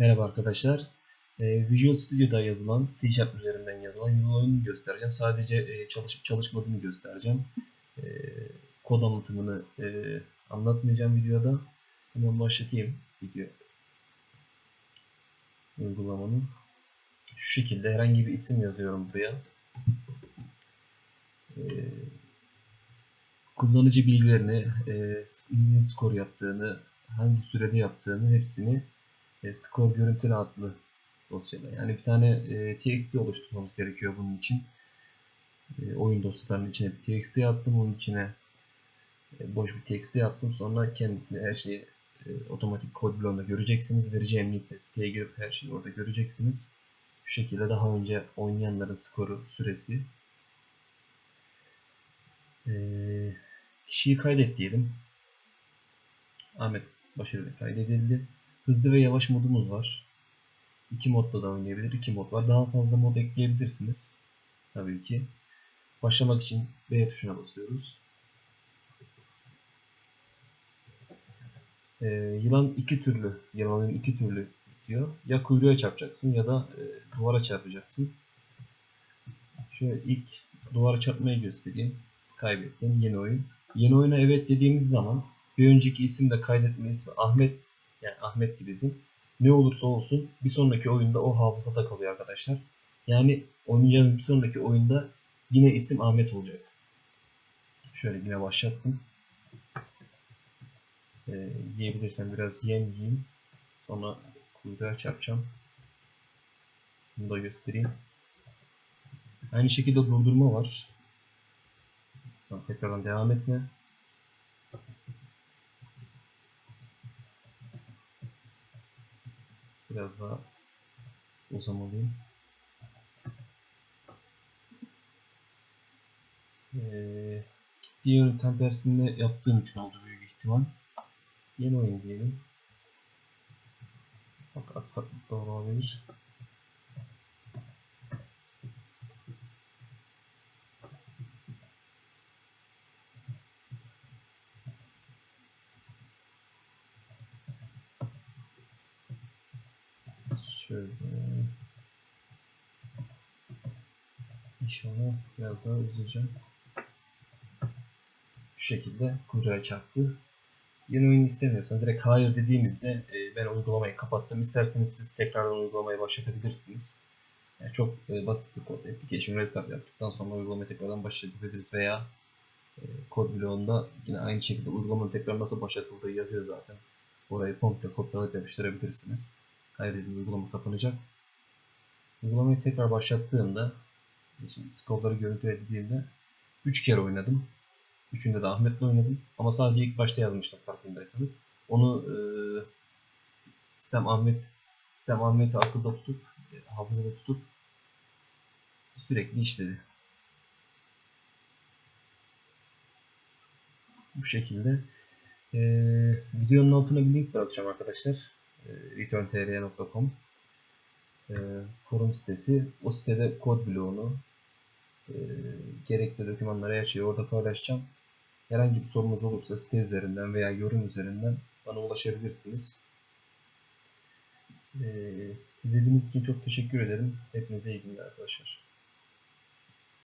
Merhaba arkadaşlar. Ee, Visual Studio'da yazılan C Sharp üzerinden yazılan yıl oyununu göstereceğim. Sadece e, çalışıp çalışmadığını göstereceğim. E, kod anlatımını e, anlatmayacağım videoda. Hemen başlatayım video uygulamanın. Şu şekilde herhangi bir isim yazıyorum buraya. E, kullanıcı bilgilerini, e, skor yaptığını, hangi sürede yaptığını hepsini e, skor görüntülü adlı dosyada. Yani bir tane e, txt oluşturmamız gerekiyor bunun için. E, oyun dosyalarının içine bir txt attım. Onun içine e, boş bir txt attım. Sonra kendisini her şeyi e, otomatik kod bloğunda göreceksiniz. Vereceğim linkte siteye girip her şeyi orada göreceksiniz. Şu şekilde daha önce oynayanların skoru, süresi. E, kişiyi kaydet diyelim. Ahmet başarılı kaydedildi. Hızlı ve yavaş modumuz var. İki modda da oynayabilir. iki mod var. Daha fazla mod ekleyebilirsiniz. Tabii ki. Başlamak için B tuşuna basıyoruz. Ee, yılan iki türlü, yılanın iki türlü bitiyor. Ya kuyruğa çarpacaksın ya da e, duvara çarpacaksın. Şöyle ilk duvara çarpmayı göstereyim. Kaybettin. Yeni oyun. Yeni oyuna evet dediğimiz zaman bir önceki isim de kaydetmeyiz ve Ahmet yani Ahmet'ti bizim. Ne olursa olsun bir sonraki oyunda o hafızada kalıyor arkadaşlar. Yani oynayacağımız bir sonraki oyunda yine isim Ahmet olacak. Şöyle yine başlattım. Ee, yiyebilirsem biraz yem yiyeyim. Sonra kuyruğa çarpacağım. Bunu da göstereyim. Aynı şekilde durdurma var. Tekrardan devam etme. Biraz daha uzamalıyım. Ee, gittiği tersinde yaptığım için oldu büyük ihtimal. Yeni oyun diyelim. Bak aksaklık da olabilir. Şöyle. İnşallah biraz daha uzayacak. Şu şekilde kuyruğa çarptı. Yeni oyun istemiyorsanız direkt hayır dediğinizde e, ben uygulamayı kapattım. İsterseniz siz tekrardan uygulamayı başlatabilirsiniz. Yani çok e, basit bir kod. Application restart yaptıktan sonra uygulamayı tekrardan başlatabiliriz veya e, kod bloğunda yine aynı şekilde uygulamanın tekrar nasıl başlatıldığı yazıyor zaten. Orayı komple kopyalayıp yapıştırabilirsiniz. Kaydedilen uygulama kapanacak. Uygulamayı tekrar başlattığımda şimdi skorları görüntülediğimde 3 kere oynadım. Üçünde de Ahmet'le oynadım. Ama sadece ilk başta yazmıştım farkındaysanız. Onu e, sistem Ahmet sistem Ahmet'i akılda tutup e, hafızada tutup sürekli işledi. Bu şekilde. E, videonun altına bir link bırakacağım arkadaşlar. Returntr'ye.com e, forum sitesi. O sitede kod bloğunu e, gerekli dokümanları her şeyi orada paylaşacağım. Herhangi bir sorunuz olursa site üzerinden veya yorum üzerinden bana ulaşabilirsiniz. Ee, izlediğiniz için çok teşekkür ederim. Hepinize iyi günler arkadaşlar.